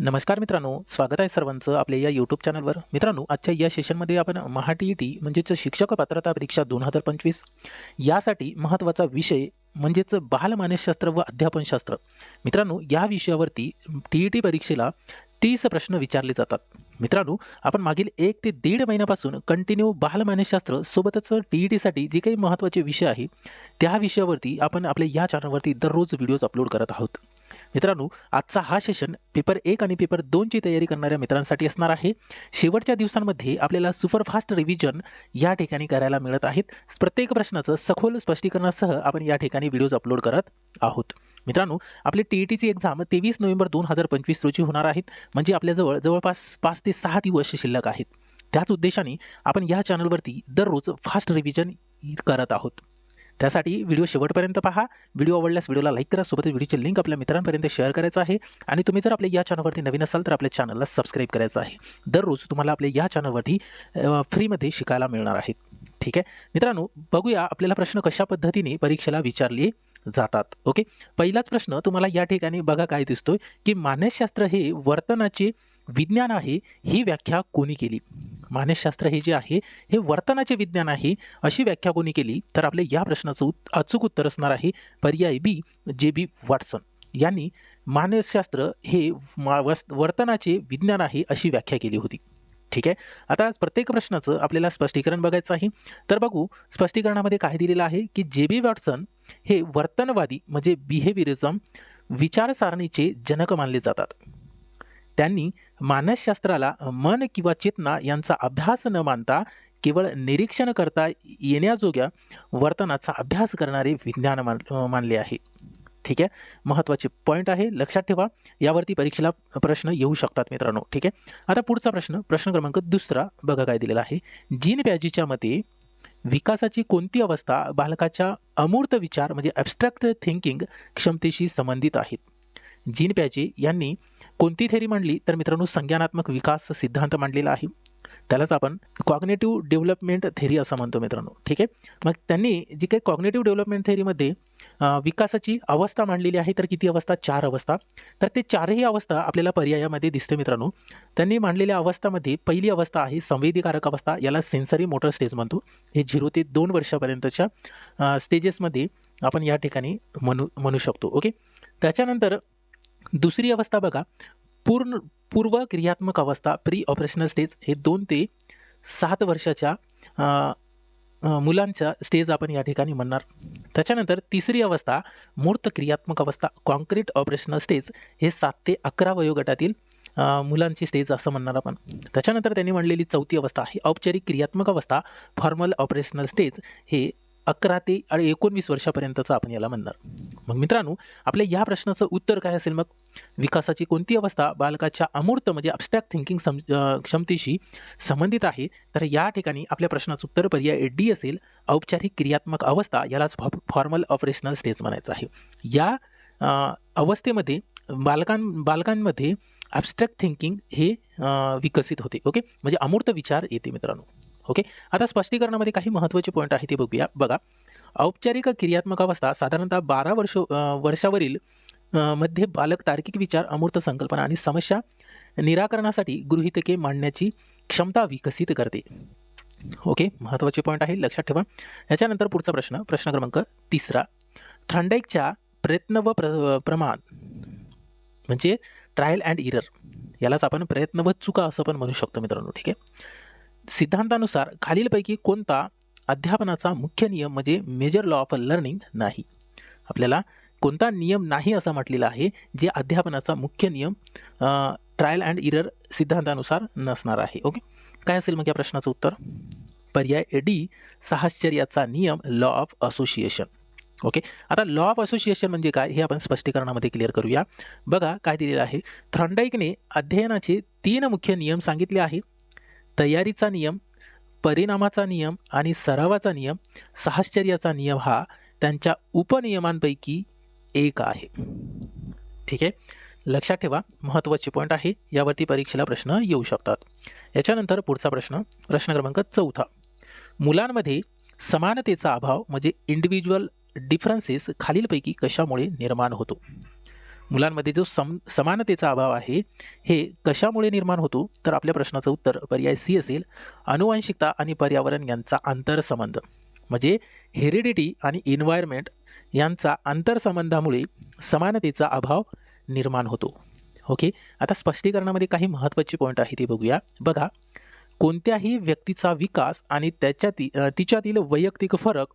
नमस्कार मित्रांनो स्वागत आहे सर्वांचं आपल्या या यूट्यूब चॅनलवर मित्रांनो आजच्या या सेशनमध्ये आपण महा टी ई टी म्हणजेच शिक्षक पात्रता परीक्षा दोन हजार पंचवीस यासाठी महत्त्वाचा विषय म्हणजेच बालमानसशास्त्र व अध्यापनशास्त्र मित्रांनो या विषयावरती टी ई टी परीक्षेला तीस प्रश्न विचारले जातात. मित्रांनो आपण मागील एक ते दीड महिन्यापासून कंटिन्यू बालमानसशास्त्र सोबतच टी ई टीसाठी जे काही महत्त्वाचे विषय आहे त्या विषयावरती आपण आपल्या या चॅनलवरती दररोज व्हिडिओज अपलोड करत आहोत. मित्रांनो आजचा हा सेशन पेपर एक आणि पेपर दोनची तयारी करणाऱ्या मित्रांसाठी असणार आहे. शेवटच्या दिवसांमध्ये आपल्याला सुपरफास्ट रिव्हिजन या ठिकाणी करायला मिळत आहेत. प्रत्येक प्रश्नाचं सखोल स्पष्टीकरणासह आपण या ठिकाणी व्हिडिओज अपलोड करत आहोत. मित्रांनो आपली टी ई टीची एक्झाम तेवीस नोव्हेंबर दोन हजार पंचवीस रोजी होणार आहेत. म्हणजे आपल्याजवळ जवळपास पाच ते सहा दिवस शिल्लक आहेत. त्याच उद्देशाने आपण या चॅनलवरती दररोज फास्ट रिव्हिजन करत आहोत. त्यासाठी व्हिडिओ शेवटपर्यंत पहा. व्हिडिओ आवडल्यास व्हिडिओला लाईक करा. सोबत व्हिडिओचे लिंक आपल्या मित्रांपर्यंत शेअर करायचं आहे. आणि तुम्ही जर आपल्या या चॅनलवरती नवीन असाल तर आपल्या चॅनलला सबस्क्राईब करायचं आहे. दररोज तुम्हाला आपल्या या चॅनलवरती फ्रीमध्ये शिकायला मिळणार आहेत ठीक आहे? मित्रांनो बघूया आपल्याला प्रश्न कशा पद्धतीने परीक्षेला विचारले जातात. ओके? पहिलाच प्रश्न तुम्हाला या ठिकाणी बघा काय दिसतोय की मानसशास्त्र हे वर्तनाचे विज्ञान आहे ही व्याख्या कोणी केली? मानसशास्त्र हे जे आहे हे वर्तनाचे विज्ञान आहे अशी व्याख्या कोणी केली? तर आपल्या या प्रश्नाचं उत् अचूक उत्तर असणार आहे पर्याय बी जे बी वॉटसन. यांनी मानसशास्त्र हे मा वर्तनाचे विज्ञान आहे अशी व्याख्या केली होती. ठीक आहे? आता प्रत्येक प्रश्नाचं आपल्याला स्पष्टीकरण बघायचं आहे. तर बघू स्पष्टीकरणामध्ये काय दिलेलं आहे की जे बी वॉटसन हे वर्तनवादी म्हणजे बिहेवियरिझम विचारसारणीचे जनक मानले जातात. त्यांनी मानसशास्त्राला मन किंवा चेतना यांचा अभ्यास न मानता केवळ निरीक्षण करता येण्याजोग्या वर्तनाचा अभ्यास करणारे विज्ञान मान मानले आहे. ठीक आहे? महत्त्वाचे पॉईंट आहे. लक्षात ठेवा. यावरती परीक्षेला प्रश्न येऊ शकतात मित्रांनो. ठीक आहे? आता पुढचा प्रश्न. प्रश्न क्रमांक दुसरा. बघा काय दिलेला आहे. जीन पॅजीच्या मते विकासाची कोणती अवस्था बालकाच्या अमूर्त विचार म्हणजे ॲबस्ट्रॅक्ट थिंकिंग क्षमतेशी संबंधित आहेत? जीन पॅजे यांनी कोणती थेरी मांडली? तर मित्रांनो संज्ञानात्मक विकास सिद्धांत मांडलेला आहे. त्यालाच आपण कॉग्नेटिव्ह डेव्हलपमेंट थेरी असं म्हणतो मित्रांनो. ठीक आहे? मग त्यांनी जी काही कॉग्नेटिव्ह डेव्हलपमेंट थेरीमध्ये विकासाची अवस्था मांडलेली आहे तर किती अवस्था? चार अवस्था. तर ते चारही अवस्था आपल्याला पर्यायामध्ये दिसते मित्रांनो. त्यांनी मांडलेल्या अवस्थामध्ये पहिली अवस्था आहे संवेदीकारक अवस्था. याला सेन्सरी मोटर स्टेज म्हणतो. हे झिरो ते दोन वर्षापर्यंतच्या स्टेजेसमध्ये आपण या ठिकाणी म्हणू म्हणू शकतो. ओके? त्याच्यानंतर दुसरी अवस्था बघा. पूर्ण पूर्व क्रियात्मक अवस्था प्री ऑपरेशनल स्टेज हे दोन ते सात वर्षाच्या मुलांच्या स्टेज आपण या ठिकाणी म्हणणार. त्याच्यानंतर तिसरी अवस्था मूर्त क्रियात्मक अवस्था कॉन्क्रीट ऑपरेशनल स्टेज हे सात ते अकरा वयोगटातील मुलांची स्टेज असं म्हणणार आपण. त्याच्यानंतर त्यांनी म्हणलेली चौथी अवस्था ही औपचारिक क्रियात्मक अवस्था फॉर्मल ऑपरेशनल स्टेज हे अकरा ते आणि एकोणवीस वर्षापर्यंतचं आपण याला म्हणणार. मग मित्रांनो आपल्या या प्रश्नाचं उत्तर काय असेल मग? विकासाची कोणती अवस्था बालकाच्या अमूर्त म्हणजे अबस्ट्रॅक्ट थिंकिंग सम क्षमतेशी संबंधित आहे? तर या ठिकाणी आपल्या प्रश्नाचं उत्तर पर्याय डी असेल. औपचारिक क्रियात्मक अवस्था यालाच फॉ फॉर्मल ऑपरेशनल स्टेज म्हणायचं आहे. या अवस्थेमध्ये बालकां बालकांमध्ये ॲबस्ट्रॅक्ट थिंकिंग हे विकसित होते. ओके? म्हणजे अमूर्त विचार येते मित्रांनो. ओके आता स्पष्टीकरणामध्ये काही महत्त्वाचे पॉईंट आहे ते बघूया. बघा. औपचारिक क्रियात्मक अवस्था साधारणतः बारा वर्ष वर्षावरील मध्ये बालक तार्किक विचार अमूर्त संकल्पना आणि समस्या निराकरणासाठी गृहितके मांडण्याची क्षमता विकसित करते. ओके महत्त्वाचे पॉईंट आहे. लक्षात ठेवा. याच्यानंतर पुढचा प्रश्न. प्रश्न क्रमांक तिसरा. थ्रंडाईकच्या प्रयत्न व प्र प्रमाण म्हणजे ट्रायल अँड इरर यालाच आपण प्रयत्न व चुका असं पण म्हणू शकतो मित्रांनो. ठीक आहे? सिद्धांतानुसार खालीलपैकी कोणता अध्यापनाचा मुख्य नियम म्हणजे मेजर लॉ ऑफ लर्निंग नाही? आपल्याला कोणता नियम नाही असं म्हटलेलं आहे जे अध्यापनाचा मुख्य नियम ट्रायल अँड इरर सिद्धांतानुसार नसणार आहे. ओके काय असेल मग या प्रश्नाचं उत्तर? पर्याय डी साहश्चर्याचा नियम लॉ ऑफ असोसिएशन ओके आता लॉ ऑफ असोसिएशन म्हणजे काय? हे आपण स्पष्टीकरणामध्ये क्लिअर करूया. बघा काय दिलेलं आहे. थ्रॉन्डाईकने अध्ययनाचे तीन मुख्य नियम सांगितले आहे. तयारीचा नियम परिणामाचा नियम आणि सरावाचा नियम साहश्चर्याचा नियम हा त्यांच्या उपनियमांपैकी एक आहे. ठीक आहे? लक्षात ठेवा महत्त्वाचे पॉईंट आहे. यावरती परीक्षेला प्रश्न येऊ शकतात. याच्यानंतर पुढचा प्रश्न प्रश्न क्रमांक चौथा. मुलांमध्ये समानतेचा अभाव म्हणजे इंडिव्हिज्युअल डिफरन्सेस खालीलपैकी कशामुळे निर्माण होतो? मुलांमध्ये जो सम समानतेचा अभाव आहे हे कशामुळे निर्माण होतो? तर आपल्या प्रश्नाचं उत्तर पर्याय सी असेल. अनुवांशिकता आणि पर्यावरण यांचा आंतरसंबंध. म्हणजे हेरिडिटी आणि इन्व्हायरमेंट यांचा आंतरसंबंधामुळे समानतेचा अभाव निर्माण होतो. ओके? आता स्पष्टीकरणामध्ये काही महत्त्वाची पॉईंट आहे ते बघूया. बघा कोणत्याही व्यक्तीचा विकास आणि त्याच्या ती तिच्यातील वैयक्तिक फरक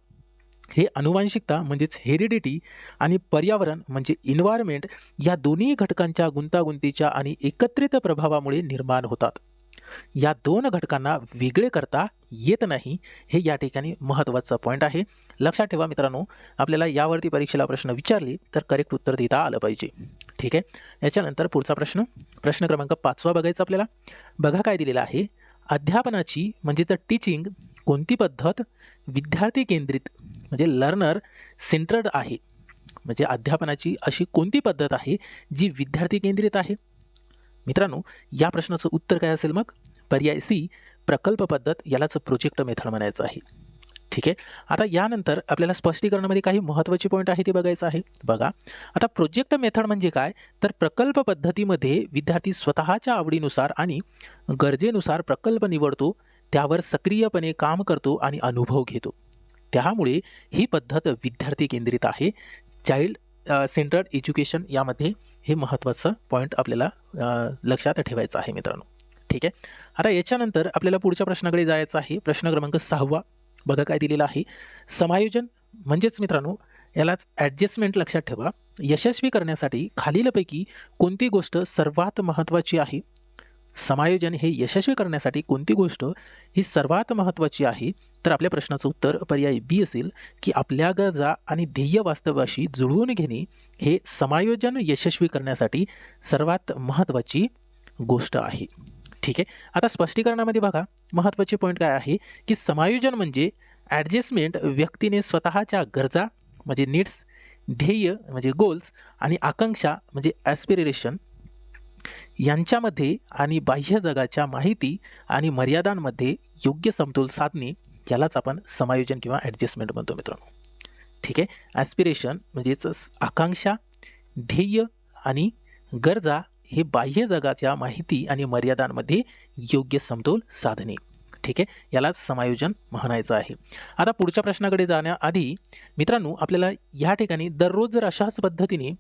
हे अनुवांशिकता म्हणजेच हेरिडिटी आणि पर्यावरण म्हणजे इन्व्हायरमेंट या दोन्ही घटकांच्या गुंतागुंतीच्या आणि एकत्रित प्रभावामुळे निर्माण होतात. या दोन घटकांना वेगळे करता येत नाही हे या ठिकाणी महत्त्वाचा पॉईंट आहे. लक्षात ठेवा मित्रांनो आपल्याला यावरती परीक्षेला प्रश्न विचारले तर करेक्ट उत्तर देता आलं पाहिजे. ठीक आहे? याच्यानंतर पुढचा प्रश्न. प्रश्न क्रमांक पाचवा बघायचा आपल्याला. बघा काय दिलेलं आहे. अध्यापनाची म्हणजे तर टीचिंग कोणती पद्धत? विद्यार्थी केंद्रित. म्हणजे लर्नर सेंटर्ड आहे. म्हणजे अध्यापनाची अशी कोणती पद्धत आहे जी विद्यार्थी केंद्रित आहे? मित्रांनो या प्रश्नाचं उत्तर काय असेल मग? पर्याय सी प्रकल्प पद्धत यालाच प्रोजेक्ट मेथड म्हणायचं आहे. ठीक आहे? आता यानंतर आपल्याला स्पष्टीकरणामध्ये काही महत्त्वाची पॉईंट आहे ते बघायचं आहे. बघा आता प्रोजेक्ट मेथड म्हणजे काय? तर प्रकल्प पद्धतीमध्ये विद्यार्थी स्वतःच्या आवडीनुसार आणि गरजेनुसार प्रकल्प निवडतो त्यावर सक्रियपणे काम करतो आणि अनुभव घेतो. त्यामुळे ही पद्धत विद्यार्थी केंद्रित आहे. चाइल्ड सेंटर्ड एज्युकेशन यामध्ये हे महत्त्वाचं पॉईंट आपल्याला लक्षात ठेवायचं आहे मित्रांनो. ठीक आहे? आता याच्यानंतर आपल्याला पुढच्या प्रश्नाकडे जायचं आहे. प्रश्न क्रमांक सहावा. बघा काय दिलेला आहे. समायोजन म्हणजेच मित्रांनो यालाच ॲडजस्टमेंट लक्षात ठेवा. यशस्वी करण्यासाठी खालीलपैकी कोणती गोष्ट सर्वात महत्त्वाची आहे? समायोजन हे यशस्वी करण्यासाठी कोणती गोष्ट ही सर्वात महत्त्वाची आहे? तर आपल्या प्रश्नाचं उत्तर पर्याय बी असेल की आपल्या गरजा आणि ध्येय वास्तवाशी जुळवून घेणे हे समायोजन यशस्वी करण्यासाठी सर्वात महत्त्वाची गोष्ट आहे. ठीक आहे? आता स्पष्टीकरणामध्ये बघा महत्त्वाचे पॉईंट काय आहे? की समायोजन म्हणजे ॲडजस्टमेंट व्यक्तीने स्वतःच्या गरजा म्हणजे नीड्स ध्येय म्हणजे गोल्स आणि आकांक्षा म्हणजे ॲस्पिरेशन यांच्यामध्ये आणि बाह्य जगाच्या माहिती आणि मर्यादांमध्ये योग्य समतोल साधणे यालाच आपण समायोजन किंवा ॲडजस्टमेंट म्हणतो मित्रांनो. ठीक आहे? ॲस्पिरेशन म्हणजेच आकांक्षा ध्येय आणि गरजा हे बाह्य जगाच्या माहिती आणि मर्यादांमध्ये योग्य समतोल साधणे. ठीक आहे? यालाच समायोजन म्हणायचं आहे. आता पुढच्या प्रश्नाकडे जाण्याआधी मित्रांनो आपल्याला या ठिकाणी दररोज जर अशाच पद्धतीने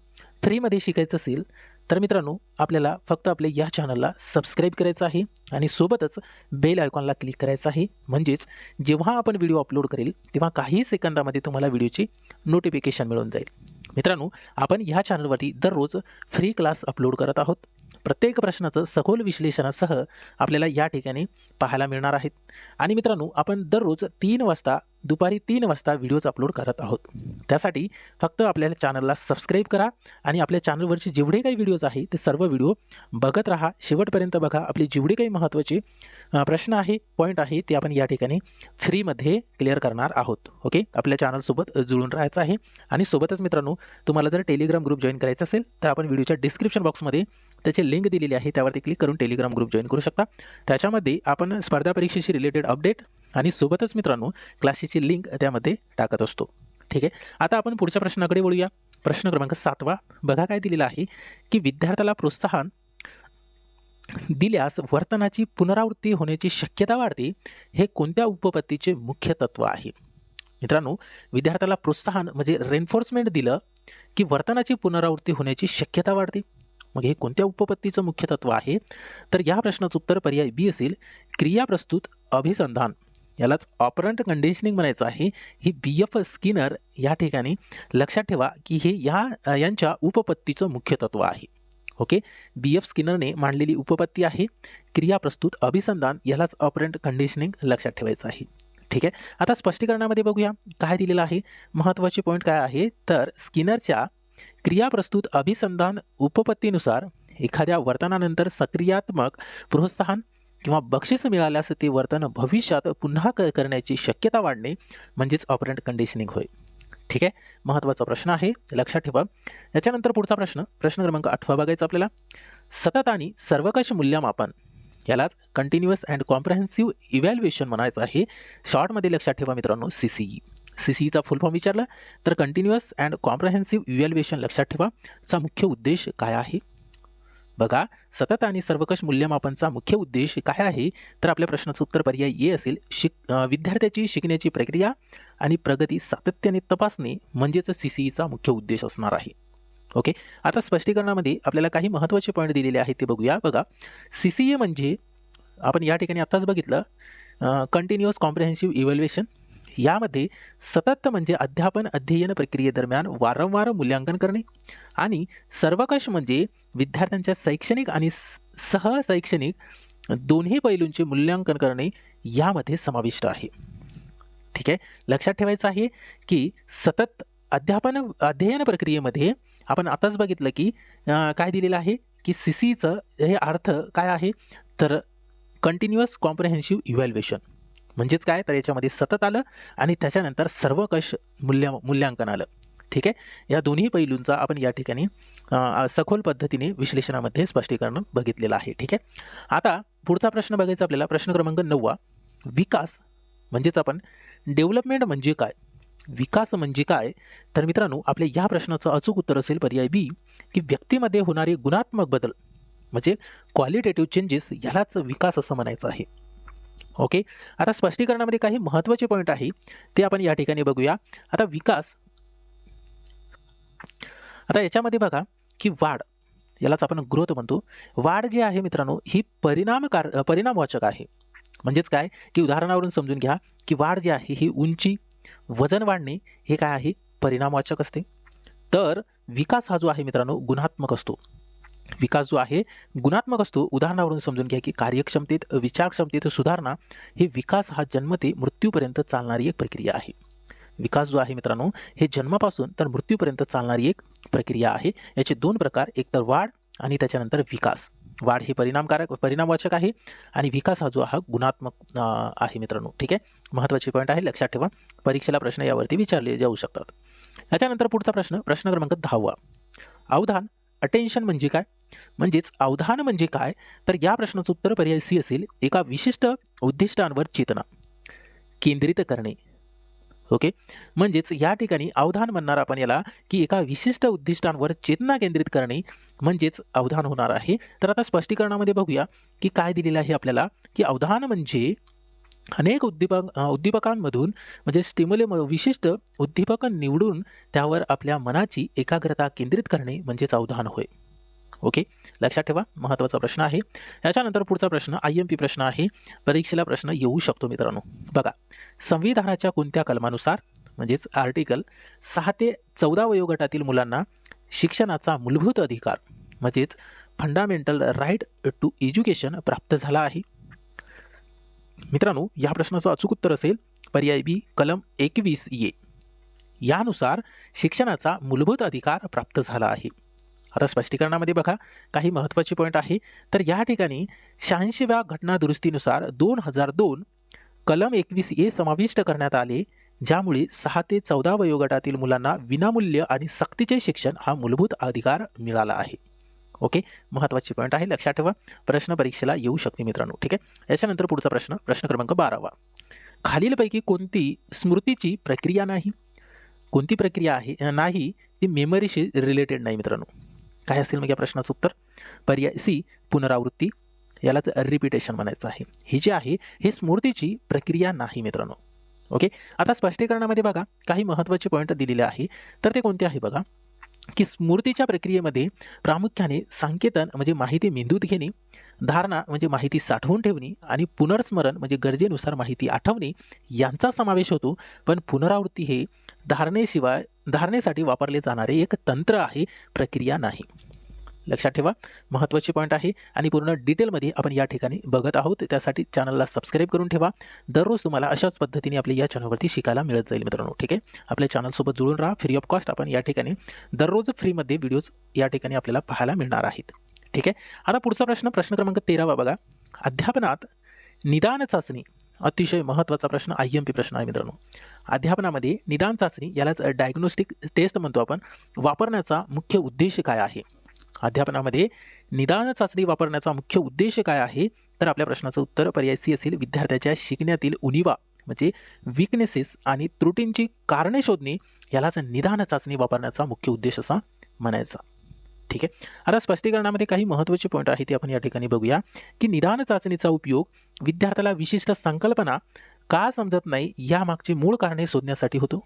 फ्रीमध्ये शिकायचं असेल तर मित्रांनो आपल्याला फक्त आपल्या या चॅनलला सबस्क्राईब करायचं आहे आणि सोबतच बेल आयकॉनला क्लिक करायचं आहे. म्हणजेच जेव्हा आपण व्हिडिओ अपलोड करेल तेव्हा काही सेकंदामध्ये तुम्हाला व्हिडिओची नोटिफिकेशन मिळून जाईल. मित्रांनो आपण ह्या चॅनलवरती दररोज फ्री क्लास अपलोड करत आहोत. प्रत्येक प्रश्नाचं सखोल विश्लेषणासह आपल्याला या ठिकाणी पाहायला मिळणार आहेत. आणि मित्रांनो आपण दररोज तीन वाजता दुपारी तीन वाजता व्हिडिओज अपलोड करत आहोत. त्यासाठी फक्त आपल्या चॅनलला सबस्क्राईब करा आणि आपल्या चॅनलवरचे जेवढे काही व्हिडिओज आहे ते सर्व व्हिडिओ बघत राहा. शेवटपर्यंत बघा आपले जेवढे काही महत्त्वाचे प्रश्न आहे पॉईंट आहे ते आपण या ठिकाणी फ्रीमध्ये क्लिअर करणार आहोत. ओके आपल्या चॅनलसोबत जुळून राहायचं आहे. आणि सोबतच मित्रांनो तुम्हाला जर टेलिग्राम ग्रुप जॉईन करायचा असेल तर आपण व्हिडिओच्या डिस्क्रिप्शन बॉक्समध्ये त्याची लिंक दिलेली आहे त्यावरती क्लिक करून टेलिग्राम ग्रुप जॉईन करू शकता. त्याच्यामध्ये आपण स्पर्धा परीक्षेशी रिलेटेड अपडेट आणि सोबतच मित्रांनो क्लासेसची लिंक त्यामध्ये टाकत असतो. ठीक आहे? आता आपण पुढच्या प्रश्नाकडे बोलूया प्रश्न क्रमांक सातवा. बघा काय दिलेला आहे की विद्यार्थ्याला प्रोत्साहन दिल्यास वर्तनाची पुनरावृत्ती होण्याची शक्यता वाढते हे कोणत्या उपपत्तीचे मुख्य तत्व आहे? मित्रांनो विद्यार्थ्याला प्रोत्साहन म्हणजे रेन्फोर्समेंट दिलं की वर्तनाची पुनरावृत्ती होण्याची शक्यता वाढते. मग हे कोणत्या उपपत्तीचं मुख्य तत्व आहे? तर या प्रश्नाचं उत्तर पर्याय बी असेल क्रिया प्रस्तुत अभिसंधान. यालाच ऑपरंट कंडिशनिंग म्हणायचं आहे. ही बी एफ स्किनर या ठिकाणी लक्षात ठेवा की हे या यांच्या उपपत्तीचं मुख्य तत्व आहे. ओके? बी एफ स्किनरने मांडलेली उपपत्ती आहे क्रिया प्रस्तुत अभिसंधान यालाच ऑपरंट कंडिशनिंग लक्षात ठेवायचं आहे. ठीक आहे? आता स्पष्टीकरणामध्ये बघूया. काय दिलेलं आहे? महत्त्वाचे पॉईंट काय आहे? तर स्किनरच्या क्रिया प्रस्तुत अभिसंधान उपपत्तीनुसार एखाद्या वर्तनानंतर सक्रियात्मक प्रोत्साहन किंवा बक्षीस मिळाल्यास ते वर्तन भविष्यात पुन्हा क करण्याची शक्यता वाढणे म्हणजेच ऑपरंट कंडिशनिंग होय. ठीक आहे? महत्त्वाचा प्रश्न आहे. लक्षात ठेवा. याच्यानंतर पुढचा प्रश्न. प्रश्न क्रमांक आठवा बघायचा आपल्याला. सतत आणि सर्वकष मूल्यमापन यालाच कंटिन्युअस अँड कॉम्प्रहेन्सिव्ह इव्हॅल्युएशन म्हणायचं आहे. शॉर्टमध्ये लक्षात ठेवा मित्रांनो C C E C C Icha full form विचारला. तर कंटिन्युअस अँड कॉम्प्रहेन्सिव्ह इव्हॅल्युएशन लक्षात ठेवा. चा मुख्य उद्देश काय आहे? बघा सतत आणि सर्वकष मूल्यमापनचा मुख्य उद्देश काय आहे? तर आपल्या प्रश्नाचं उत्तर पर्याय ये असेल शिक विद्यार्थ्याची शिकण्याची प्रक्रिया आणि प्रगती सातत्याने तपासणे म्हणजेच सी सी ईचा मुख्य उद्देश असणार आहे. ओके? आता स्पष्टीकरणामध्ये आपल्याला काही महत्त्वाचे पॉईंट दिलेले आहेत ते बघूया. बघा सी सी ए म्हणजे आपण या ठिकाणी आत्ताच बघितलं कंटिन्युअस कॉम्प्रिहेन्सिव्ह इव्हॅल्युएशन यामध्ये सतत म्हणजे अध्यापन अध्ययन प्रक्रियेदरम्यान वारंवार मूल्यांकन करणे आणि सर्वकष म्हणजे विद्यार्थ्यांच्या शैक्षणिक आणि स- सहशैक्षणिक दोन्ही पैलूंचे मूल्यांकन करणे यामध्ये समाविष्ट आहे. ठीक आहे? लक्षात ठेवायचं आहे की सतत अध्यापन अध्ययन प्रक्रियेमध्ये आपण आताच बघितलं की काय दिलेलं आहे की सी सीचं हे अर्थ काय आहे? तर कंटिन्युअस कॉम्प्रिहेन्सिव्ह इव्हॅल्युएशन म्हणजेच काय? तर याच्यामध्ये सतत आलं आणि त्याच्यानंतर सर्वकष मूल्य मूल्यांकन आलं. ठीक आहे? या दोन्ही पैलूंचा आपण या ठिकाणी सखोल पद्धतीने विश्लेषणामध्ये स्पष्टीकरण बघितलेलं आहे. ठीक आहे? आता पुढचा प्रश्न बघायचा आपल्याला. प्रश्न क्रमांक नववा. विकास म्हणजेच आपण डेव्हलपमेंट म्हणजे काय? विकास म्हणजे काय? तर मित्रांनो आपल्या या प्रश्नाचं अचूक उत्तर असेल पर्याय बी की व्यक्तीमध्ये होणारे गुणात्मक बदल म्हणजे क्वालिटेटिव्ह चेंजेस यालाच विकास असं म्हणायचं आहे. ओके? आता स्पष्टीकरणामध्ये काही महत्त्वाचे पॉईंट आहे ते आपण या ठिकाणी बघूया. आता विकास. आता याच्यामध्ये बघा की वाढ. यालाच आपण ग्रोथ म्हणतो. वाढ जी आहे मित्रांनो ही परिणामकार परिणामवाचक आहे. म्हणजेच काय? की उदाहरणावरून समजून घ्या की वाढ जी आहे ही उंची वजन वाढणे हे काय आहे? परिणामवाचक असते. तर विकास हा जो आहे मित्रांनो गुणात्मक असतो. विकास जो आहे गुणात्मक असतो. उदाहरणावरून समजून घ्या की कार्यक्षमतेत विचारक्षमतेत सुधारणा हे विकास हा जन्म ते मृत्यूपर्यंत चालणारी एक प्रक्रिया आहे. विकास जो आहे मित्रांनो हे जन्मापासून तर मृत्यूपर्यंत चालणारी एक प्रक्रिया आहे. याचे दोन प्रकार एकतर वाढ आणि त्याच्यानंतर विकास. वाढ हे परिणामकारक परिणामवाचक आहे आणि विकास हा जो हा गुणात्मक आहे मित्रांनो. ठीक आहे? महत्त्वाचे पॉईंट आहे लक्षात ठेवा. परीक्षेला प्रश्न यावरती विचारले जाऊ शकतात. याच्यानंतर पुढचा प्रश्न प्रश्न क्रमांक दहावा. अवधान अटेन्शन म्हणजे काय? म्हणजेच अवधान म्हणजे काय? तर या प्रश्नाचं उत्तर पर्याय सी असेल एका विशिष्ट उद्दिष्टांवर चेतना केंद्रित करणे. ओके? म्हणजेच या ठिकाणी अवधान म्हणणार आपण याला की एका विशिष्ट उद्दिष्टांवर चेतना केंद्रित करणे म्हणजेच अवधान होणार आहे. तर आता स्पष्टीकरणामध्ये बघूया की काय दिलेलं आहे आपल्याला की अवधान म्हणजे अनेक उद्दीपक उद्दीपकांमधून म्हणजे स्टिमुले विशिष्ट उद्दीपक निवडून त्यावर आपल्या मनाची एकाग्रता केंद्रित करणे म्हणजेच अवधान होय. ओके? लक्षात ठेवा महत्त्वाचा प्रश्न आहे. याच्यानंतर पुढचा प्रश्न आय एम पी प्रश्न आहे. परीक्षेला प्रश्न येऊ शकतो मित्रांनो. बघा संविधानाच्या कोणत्या कलमानुसार म्हणजेच आर्टिकल सहा ते चौदा वयोगटातील मुलांना शिक्षणाचा मूलभूत अधिकार म्हणजेच फंडामेंटल राईट टू एज्युकेशन प्राप्त झाला आहे? मित्रांनो या प्रश्नाचं अचूक उत्तर असेल पर्याय बी कलम एकवीस ये यानुसार शिक्षणाचा मूलभूत अधिकार प्राप्त झाला आहे. आता स्पष्टीकरणामध्ये बघा काही महत्त्वाचे पॉईंट आहे. तर या ठिकाणी शहाऐंशीव्या घटना दुरुस्तीनुसार दोन हजार दोन कलम एकवीस ए समाविष्ट करण्यात आले ज्यामुळे सहा ते चौदा वयोगटातील मुलांना विनामूल्य आणि सक्तीचे शिक्षण हा मूलभूत अधिकार मिळाला आहे. ओके? महत्त्वाची पॉईंट आहे. लक्षात ठेवा. प्रश्न परीक्षेला येऊ शकते मित्रांनो. ठीक आहे? याच्यानंतर पुढचा प्रश्न. प्रश्न क्रमांक बारावा. खालीलपैकी कोणती स्मृतीची प्रक्रिया नाही? कोणती प्रक्रिया आहे? नाही ती मेमरीशी रिलेटेड नाही मित्रांनो. काय असेल मग या प्रश्नाचं उत्तर? पर्याय सी पुनरावृत्ती. यालाच रिपिटेशन म्हणायचं आहे. ही जी आहे ही स्मृतीची प्रक्रिया नाही मित्रांनो. ओके? आता स्पष्टीकरणामध्ये बघा काही महत्त्वाचे पॉईंट दिलेले आहे. तर ते कोणते आहे बघा? की स्मृतीच्या प्रक्रियेमध्ये प्रामुख्याने सांकेतन म्हणजे माहिती मेंदूत घेणे धारणा म्हणजे माहिती साठवून ठेवणे आणि पुनर्स्मरण म्हणजे गरजेनुसार माहिती आठवणे यांचा समावेश होतो. पण पुनरावृत्ती हे धारणेशिवाय धारणेसाठी वापरले जाणारे एक तंत्र आहे प्रक्रिया नाही. लक्षात ठेवा. महत्त्वाचे पॉईंट आहे आणि पूर्ण डिटेलमध्ये आपण या ठिकाणी बघत आहोत. त्यासाठी चॅनलला सबस्क्राईब करून ठेवा. दररोज तुम्हाला अशाच पद्धतीने आपल्या या चॅनलवरती शिकायला मिळत जाईल मित्रांनो. ठीक आहे? आपल्या चॅनलसोबत जुळून राहा. फ्री ऑफ कॉस्ट आपण या ठिकाणी दररोज फ्रीमध्ये व्हिडिओज या ठिकाणी आपल्याला पाहायला मिळणार आहेत. ठीक आहे? आता पुढचा प्रश्न प्रश्न क्रमांक तेरावा बघा. अध्यापनात निदान चाचणी अतिशय महत्त्वाचा प्रश्न आय एम पी प्रश्न आहे मित्रांनो. अध्यापनामध्ये निदान चाचणी यालाच डायग्नोस्टिक टेस्ट म्हणतो आपण. वापरण्याचा मुख्य उद्देश काय आहे? अध्यापनामध्ये निदान चाचणी वापरण्याचा मुख्य उद्देश काय आहे? तर आपल्या प्रश्नाचं उत्तर पर्याय सी असेल विद्यार्थ्याच्या शिकण्यातील उणीवा म्हणजे विकनेसेस आणि त्रुटींची कारणे शोधणे यालाच निदान चाचणी वापरण्याचा मुख्य उद्देश असा म्हणायचा. ठीक आहे? आता स्पष्टीकरणामध्ये काही महत्त्वाचे पॉईंट आहे ते आपण या ठिकाणी बघूया. की निदान चाचणीचा उपयोग विद्यार्थ्याला विशिष्ट संकल्पना का समजत नाही यामागची मूळ कारणे शोधण्यासाठी होतो.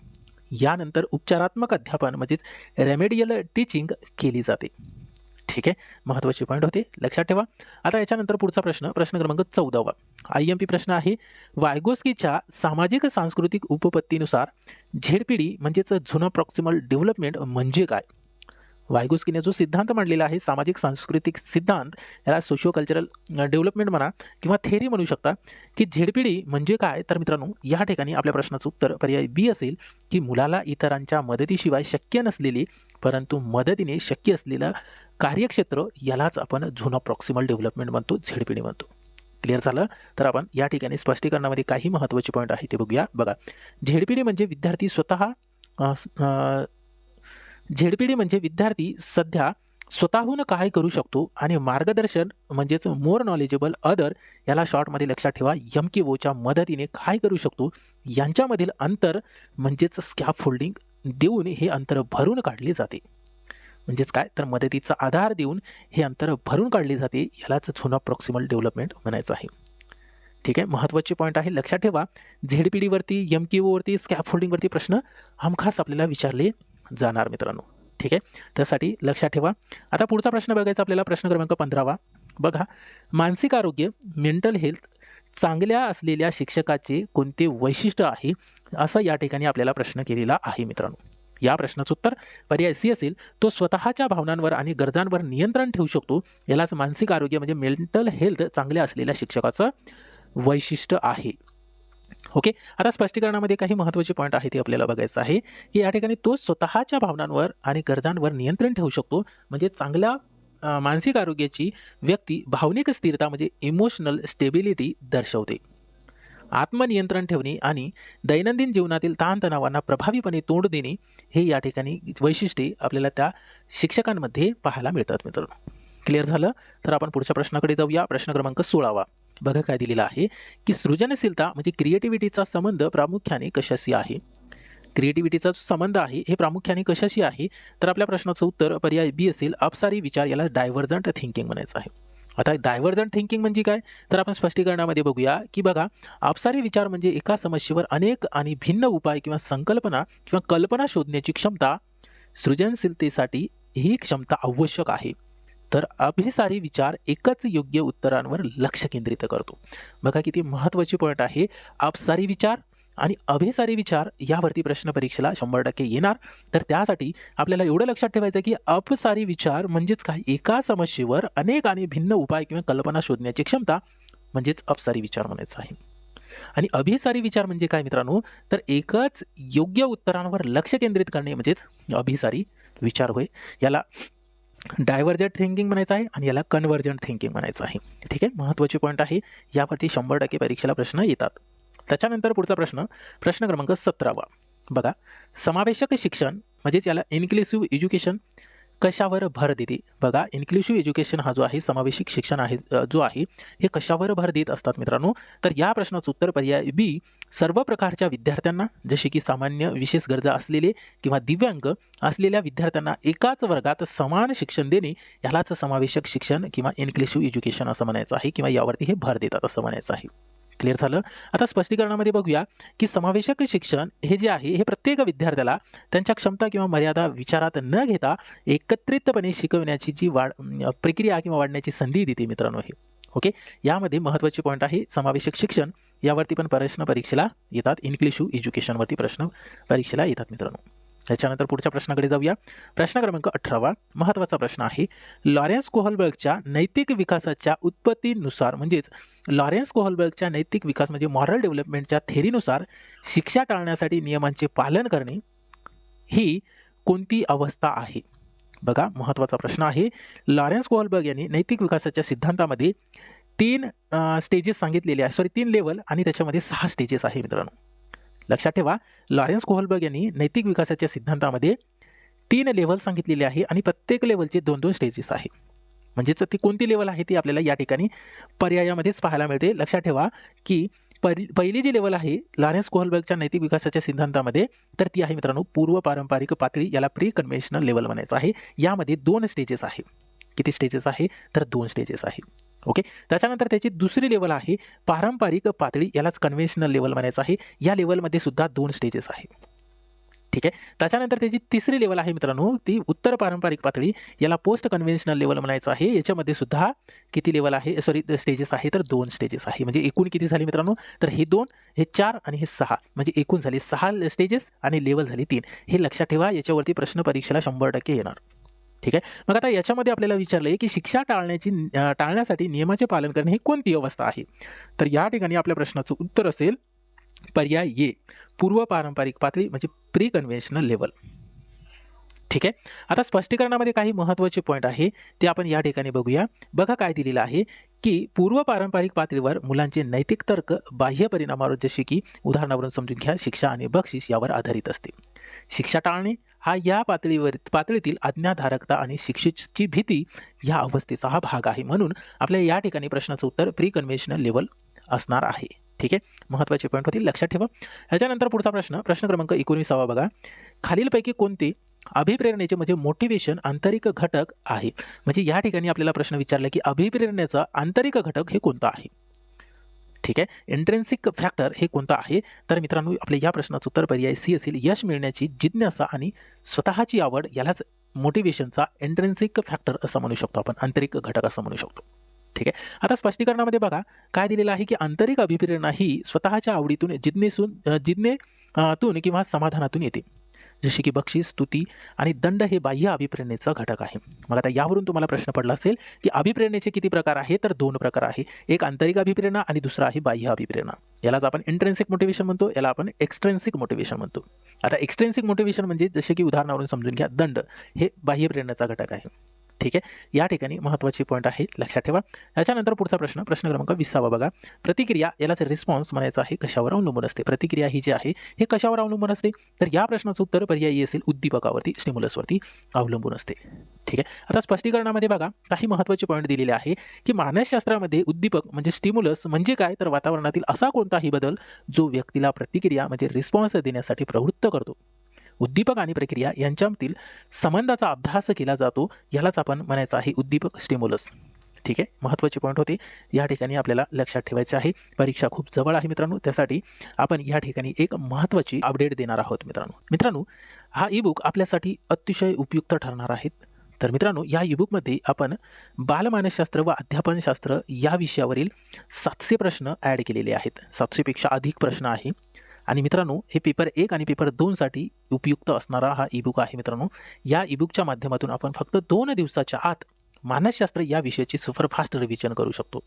यानंतर उपचारात्मक अध्यापन म्हणजेच रेमेडियल टीचिंग केली जाते. ठीक आहे. महत्त्वाचे पॉईंट होते. लक्षात ठेवा. आता याच्यानंतर पुढचा प्रश्न प्रश्न क्रमांक चौदावा. आय एम पी प्रश्न आहे. वायगोस्कीच्या सामाजिक सांस्कृतिक उपपत्तीनुसार झेडपिडी म्हणजेच झुना प्रॉक्सिमल डेव्हलपमेंट म्हणजे काय? वायगोस्कीने जो सिद्धांत मांडलेला आहे सामाजिक सांस्कृतिक सिद्धांत याला सोशिओ कल्चरल डेव्हलपमेंट म्हणा किंवा थेरी म्हणू शकता की झेडपिडी म्हणजे काय? तर मित्रांनो या ठिकाणी आपल्या प्रश्नाचं उत्तर पर्याय बी असेल की मुलाला इतरांच्या मदतीशिवाय शक्य नसलेली परंतु मदतीने शक्य असलेला कार्यक्षेत्र यालाच आपण झोन प्रॉक्सिमल डेव्हलपमेंट म्हणतो झेडपिडी म्हणतो. क्लिअर झालं? तर आपण या ठिकाणी स्पष्टीकरणामध्ये काही महत्त्वाचे पॉईंट आहे ते बघूया. बघा झेडपिडी म्हणजे विद्यार्थी स्वतः अ, स- म्हणजे विद्यार्थी सध्या स्वतःहून काय करू शकतो आणि मार्गदर्शन म्हणजेच मोर नॉलेजेबल अदर याला शॉर्टमध्ये लक्षात ठेवा. यम की ओच्या मदतीने काय करू शकतो? यांच्यामधील अंतर म्हणजेच स्कॅप फोल्डिंग देऊन हे अंतर भरून काढले जाते. म्हणजेच काय? तर मदतीचा आधार देऊन हे अंतर भरून काढले जाते यालाच झोन प्रॉक्सिमल डेव्हलपमेंट म्हणायचं आहे. ठीक आहे? महत्त्वाचे पॉईंट आहे. लक्षात ठेवा झेड पी डीवरती एम क्यू ओवरती स्कॅप फोल्डिंगवरती प्रश्न हमखास आपल्याला विचारले जाणार मित्रांनो. ठीक आहे? त्यासाठी लक्षात ठेवा. आता पुढचा प्रश्न बघायचा आपल्याला. प्रश्न क्रमांक पंधरावा. बघा मानसिक आरोग्य मेंटल हेल्थ चांगल्या असलेल्या शिक्षकाचे कोणते वैशिष्ट्य आहे? असं या ठिकाणी आपल्याला प्रश्न केलेला आहे मित्रांनो. या प्रश्नाचं उत्तर पर्याय सी असेल. तो स्वतःच्या भावनांवर आणि गरजांवर नियंत्रण ठेवू शकतो. यालाच मानसिक आरोग्य म्हणजे मेंटल हेल्थ चांगल्या असलेल्या शिक्षकाचं वैशिष्ट्य आहे. ओके? आता स्पष्टीकरणामध्ये काही महत्त्वाचे पॉईंट आहे ते आपल्याला बघायचं आहे. की या ठिकाणी तो स्वतःच्या भावनांवर आणि गरजांवर नियंत्रण ठेवू शकतो. म्हणजे चांगल्या मानसिक आरोग्याची व्यक्ती भावनिक स्थिरता म्हणजे इमोशनल स्टेबिलिटी दर्शवते. आत्मनियंत्रण ठेवणे आणि दैनंदिन जीवनातील ताणतणावांना प्रभावीपणे तोंड देणे हे या ठिकाणी वैशिष्ट्ये आपल्याला त्या शिक्षकांमध्ये पाहायला मिळतात मित्रांनो. क्लिअर झालं? तर आपण पुढच्या प्रश्नाकडे जाऊया. प्रश्न क्रमांक सोळावा. बघा काय दिलेला आहे की सृजनशीलता म्हणजे क्रिएटिव्हिटीचा संबंध प्रामुख्याने कशाशी आहे? क्रिएटिव्हिटीचा जो संबंध आहे हे प्रामुख्याने कशाशी आहे? तर आपल्या प्रश्नाचं उत्तर पर्याय बी असेल अपसारी विचार याला डायव्हर्जंट थिंकिंग म्हणायचं आहे. आता डायव्हर्जंट थिंकिंग म्हणजे काय? तर आपण स्पष्टीकरणामध्ये बघूया की बघा आपसारी विचार म्हणजे एका समस्येवर अनेक आणि भिन्न उपाय किंवा संकल्पना किंवा कल्पना शोधण्याची क्षमता सृजनशीलतेसाठी ही क्षमता आवश्यक आहे. तर अभिसारी विचार एकच योग्य उत्तरांवर लक्ष केंद्रित करतो. बघा किती महत्त्वाची पॉईंट आहे. अपसारी विचार आणि अभिसारी विचार यावरती प्रश्न परीक्षेला शंभर टक्के येणार. तर त्यासाठी आपल्याला एवढं लक्षात ठेवायचं की अपसारी विचार म्हणजेच काय? एका समस्येवर अनेक आणि भिन्न उपाय किंवा कल्पना शोधण्याची क्षमता म्हणजेच अपसारी विचार म्हणायचं आहे. आणि अभिसारी विचार म्हणजे काय मित्रांनो? तर एकच योग्य उत्तरांवर लक्ष केंद्रित करणे म्हणजेच अभिसारी विचार होय. याला डायव्हर्जंट थिंकिंग म्हणायचं आहे आणि याला कन्व्हर्जंट थिंकिंग म्हणायचं आहे. ठीक आहे? महत्त्वाचे पॉईंट आहे. यावरती शंभर टक्के परीक्षेला प्रश्न येतात. त्याच्यानंतर पुढचा प्रश्न प्रश्न क्रमांक सतरावा. बघा समावेशक शिक्षण म्हणजेच याला इन्क्लुसिव्ह एज्युकेशन कशावर भर देते? बघा इन्क्लुसिव्ह एज्युकेशन हा जो आहे समावेशिक शिक्षण आहे जो आहे हे कशावर भर देत असतात मित्रांनो? तर या प्रश्नाचं उत्तर पर्याय बी सर्व प्रकारच्या विद्यार्थ्यांना जसे की सामान्य विशेष गरजा असलेले किंवा दिव्यांग असलेल्या विद्यार्थ्यांना एकाच वर्गात समान शिक्षण देणे यालाच समावेशक शिक्षण किंवा इन्क्लुसिव्ह एज्युकेशन असं म्हणायचं आहे किंवा यावरती हे भर देतात असं म्हणायचं आहे. क्लिअर झालं. आता स्पष्टीकरणामध्ये बघूया की समावेशक शिक्षण हे जे आहे हे प्रत्येक विद्यार्थ्याला त्यांच्या क्षमता किंवा मर्यादा विचारात न घेता एकत्रितपणे शिकवण्याची जी वाढ प्रक्रिया किंवा वाढण्याची संधी देते मित्रांनो हे. ओके यामध्ये महत्त्वाचे पॉईंट आहे समावेशक शिक्षण यावरती पण प्रश्न परीक्षेला येतात. इन्क्लिशू एज्युकेशनवरती प्रश्न परीक्षेला येतात मित्रांनो. त्याच्यानंतर पुढच्या प्रश्नाकडे जाऊया. प्रश्न क्रमांक अठरावा महत्त्वाचा प्रश्न आहे. लॉरेन्स कोहलबर्गच्या नैतिक विकासाच्या उत्पत्तीनुसार म्हणजेच लॉरेन्स कोहलबर्गच्या नैतिक विकास म्हणजे मॉरल डेव्हलपमेंटच्या थेरीनुसार शिक्षा टाळण्यासाठी नियमांचे पालन करणे ही कोणती अवस्था आहे? बघा महत्त्वाचा प्रश्न आहे. लॉरेन्स कोहलबर्ग यांनी नैतिक विकासाच्या सिद्धांतामध्ये तीन स्टेजेस सांगितलेले आहे सॉरी तीन लेवल आणि त्याच्यामध्ये सहा स्टेजेस आहे मित्रांनो. लक्षात ठेवा लॉरेन्स कोहलबर्ग यांनी नैतिक विकासाच्या सिद्धांतामध्ये तीन लेवल सांगितलेले आहे आणि प्रत्येक लेवलचे दोन दोन स्टेजेस आहे. म्हणजेच ती कोणती लेवल आहे ती आपल्याला या ठिकाणी पर्यायामध्येच पाहायला मिळते. लक्षात ठेवा की परि पहिली जी लेवल आहे लॉरेन्स कोहलबर्गच्या नैतिक विकासाच्या सिद्धांतामध्ये तर ती आहे मित्रांनो पूर्व पारंपरिक पातळी याला प्री कन्व्हेन्शनल लेवल म्हणायचं आहे. यामध्ये दोन स्टेजेस आहे. किती स्टेजेस आहे? तर दोन स्टेजेस आहे. ओके? त्याच्यानंतर त्याची दुसरी लेवल आहे पारंपरिक पातळी यालाच कन्व्हेन्शनल लेवल म्हणायचं आहे. या लेवलमध्ये सुद्धा दोन स्टेजेस आहे ठीक आहे? त्याच्यानंतर त्याची तिसरी लेवल आहे मित्रांनो ती उत्तर पारंपरिक पातळी. याला पोस्ट कन्व्हेन्शनल लेवल म्हणायचं आहे. याच्यामध्ये सुद्धा किती लेवल आहे? सॉरी स्टेजेस आहे तर दोन स्टेजेस आहे. म्हणजे एकूण किती झाली मित्रांनो? तर हे दोन हे चार आणि हे सहा. म्हणजे एकूण झाली सहा स्टेजेस आणि लेवल झाली तीन. हे लक्षात ठेवा याच्यावरती प्रश्न परीक्षेला शंभर टक्के येणार. ठीक आहे? मग आता याच्यामध्ये आपल्याला विचारलं आहे की शिक्षा टाळण्याची टाळण्यासाठी नियमाचे पालन करणे ही कोणती अवस्था आहे? तर या ठिकाणी आपल्या प्रश्नाचं उत्तर असेल पर्याय ये पूर्व पारंपरिक पातळी म्हणजे प्री कन्व्हेन्शनल लेवल ठीक आहे? आता स्पष्टीकरणामध्ये काही महत्त्वाचे पॉईंट आहे ते आपण या ठिकाणी बघूया. बघा काय दिलेलं आहे. की पूर्व पारंपरिक पातळीवर मुलांचे नैतिक तर्क बाह्य परिणामावर जसे की उदाहरणावरून समजून घ्या शिक्षा आणि बक्षीस यावर आधारित असते. शिक्षा टाळणे हा या पातळीवर पातळीतील आज्ञाधारकता आणि शिक्षेची भीती या अवस्थेचा हा भाग आहे म्हणून आपल्या या ठिकाणी प्रश्नाचं उत्तर प्री कन्व्हेन्शनल लेवल असणार आहे. ठीक आहे? महत्त्वाचे पॉईंट होतील. लक्षात ठेवा. ह्याच्यानंतर पुढचा प्रश्न प्रश्न क्रमांक एकोणीसावा बघा. खालीलपैकी कोणते अभिप्रेरणेचे म्हणजे मोटिवेशन आंतरिक घटक आहे. म्हणजे या ठिकाणी आपल्याला प्रश्न विचारला की अभिप्रेरणेचा आंतरिक घटक हे कोणता आहे? ठीक आहे? इंट्रेन्सिक फॅक्टर हे कोणतं आहे? तर मित्रांनो आपल्या या प्रश्नाचं उत्तर पर्याय सी असेल. यश मिळण्याची जिज्ञासा आणि स्वतःची आवड यालाच मोटिवेशनचा इंट्रेन्सिक फॅक्टर असं म्हणू शकतो आपण. आंतरिक घटक असं म्हणू शकतो. ठीक आहे? आता स्पष्टीकरणामध्ये बघा काय दिलेलं आहे की आंतरिक अभिप्रेरणा ही स्वतःच्या आवडीतून जिज्ञेसून जिज्ञेतून किंवा समाधानातून येते. जसे की बक्षीस स्तुती आणि दंड हे बाह्य अभिप्रेरणेचा घटक आहे. मग आता यावरून तुम्हाला प्रश्न पडला असेल की अभिप्रेरणेचे किती प्रकार आहे तर दोन प्रकार आहे. एक आंतरिक अभिप्रेरणा आणि दुसरा आहे बाह्य अभिप्रेरणा. यालाच आपण इंट्रेन्सिक मोटिवेशन म्हणतो याला आपण एक्स्ट्रेन्सिक मोटिवेशन म्हणतो. आता एक्स्ट्रेन्सिक मोटिवेशन म्हणजे जसे की उदाहरणावरून समजून घ्या दंड हे बाह्य प्रेरणेचा घटक आहे. ठीक आहे? या ठिकाणी महत्त्वाचे पॉईंट आहे लक्षात ठेवा. याच्यानंतर पुढचा प्रश्न प्रश्न क्रमांक विसावा बघा. प्रतिक्रिया यालाच रिस्पॉन्स म्हणायचं आहे कशावर अवलंबून असते? प्रतिक्रिया ही जी आहे हे कशावर अवलंबून असते? तर या प्रश्नाचं उत्तर पर्यायी असेल उद्दीपकावरती स्टिम्युलसवरती अवलंबून असते. ठीक आहे? आता स्पष्टीकरणामध्ये बघा काही महत्त्वाचे पॉईंट दिलेले आहे की मानसशास्त्रामध्ये उद्दीपक म्हणजे स्टिम्युलस म्हणजे काय? तर वातावरणातील असा कोणताही बदल जो व्यक्तीला प्रतिक्रिया म्हणजे रिस्पॉन्स देण्यासाठी प्रवृत्त करतो. उद्दीपक आणि प्रक्रिया यांच्यातील संबंधाचा अभ्यास केला जातो यालाच आपण म्हणायचं आहे उद्दीपक स्टिम्युलस ठीक आहे? महत्त्वाचे पॉईंट होते. या ठिकाणी आपल्याला लक्षात ठेवायचे आहे. परीक्षा खूप जवळ आहे मित्रांनो. त्यासाठी आपण या ठिकाणी एक महत्त्वाची अपडेट देणार आहोत मित्रांनो. मित्रांनो हा ईबुक आपल्यासाठी अतिशय उपयुक्त ठरणार आहेत. तर मित्रांनो या ईबुकमध्ये आपण बालमानसशास्त्र व अध्यापनशास्त्र या विषयावरील सातशे प्रश्न ॲड केलेले आहेत. सातशेपेक्षा अधिक प्रश्न आहे. आणि मित्रांनो हे पेपर एक आणि पेपर दोनसाठी उपयुक्त असणारा हा ईबुक आहे मित्रांनो. या ईबुकच्या माध्यमातून आपण फक्त दोन दिवसाच्या आत मानसशास्त्र या विषयाची सुपरफास्ट रिव्हिजन करू शकतो.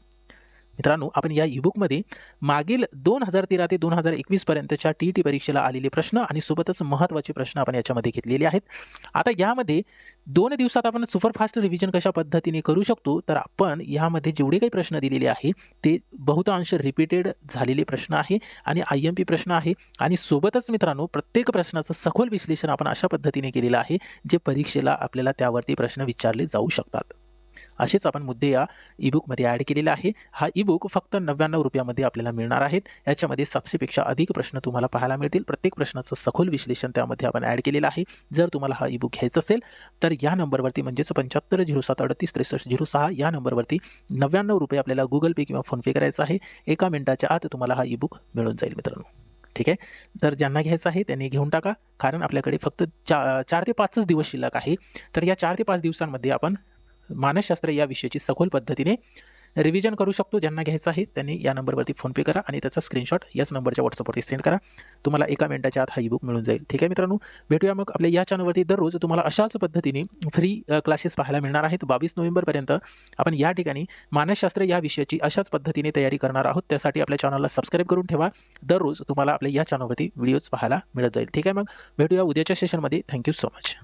मित्रांनो आपण या ईबुकमध्ये मागील दोन हजार तेरा ते दोन हजार एकवीसपर्यंतच्या टी ई टी परीक्षेला आलेले प्रश्न आणि सोबतच महत्त्वाचे प्रश्न आपण याच्यामध्ये घेतलेले आहेत. आता यामध्ये दोन दिवसात आपण सुपरफास्ट रिव्हिजन कशा पद्धतीने करू शकतो? तर आपण यामध्ये जेवढे काही प्रश्न दिलेले आहे ते बहुतांश रिपीटेड झालेले प्रश्न आहे आणि आय एम पी प्रश्न आहे. आणि सोबतच मित्रांनो प्रत्येक प्रश्नाचं सखोल विश्लेषण आपण अशा पद्धतीने केलेलं आहे जे परीक्षेला आपल्याला त्यावरती प्रश्न विचारले जाऊ शकतात. असेच आपण मुद्दे या ईबुकमध्ये ॲड केलेला आहे. हा ईबुक फक्त नव्याण्णव रुपयामध्ये आपल्याला मिळणार आहेत. याच्यामध्ये सातशेपेक्षा अधिक प्रश्न तुम्हाला पाहायला मिळतील. प्रत्येक प्रश्नाचं सखोल विश्लेषण त्यामध्ये आपण ॲड केलेलं आहे. जर तुम्हाला हा ईबुक घ्यायचा असेल तर या नंबरवरती म्हणजेच पंच्याहत्तर झिरो सात अडतीस त्रेसष्ट झिरो सहा या नंबरवरती नव्याण्णव रुपये आपल्याला गुगल पे किंवा फोनपे करायचा आहे. एका मिनिटाच्या आत तुम्हाला हा ईबुक मिळून जाईल मित्रांनो. ठीक आहे? तर ज्यांना घ्यायचं आहे त्यांनी घेऊन टाका. कारण आपल्याकडे फक्त चा चार ते पाचच दिवस शिल्लक आहे. तर या चार ते पाच दिवसांमध्ये आपण मानसशास्त्र या विषयाची सखोल पद्धतीने रिव्हिजन करू शकतो. ज्यांना घ्यायचं आहे त्यांनी या नंबरवरती फोनपे करा आणि त्याचा स्क्रीनशॉट याच नंबरच्या व्हॉट्सअपवरती सेंड करा. तुम्हाला एका मिनिटाच्या आत हा ईबुक मिळून जाईल. ठीक आहे मित्रांनो? भेटूया मग आपल्या या चॅनलवरती दररोज तुम्हाला अशाच पद्धतीने फ्री क्लासेस पाहायला मिळणार आहेत. बावीस नोव्हेंबरपर्यंत आपण या ठिकाणी मानसशास्त्र या विषयाची अशाच पद्धतीने तयारी करणार आहोत. त्यासाठी आपल्या चॅनलला सबस्क्राईब करून ठेवा. दररोज तुम्हाला आपल्या या चॅनलवरती व्हिडिओज पाहायला मिळत जाईल. ठीक आहे मग? भेटूया उद्याच्या सेशनमध्ये थँक्यू सो मच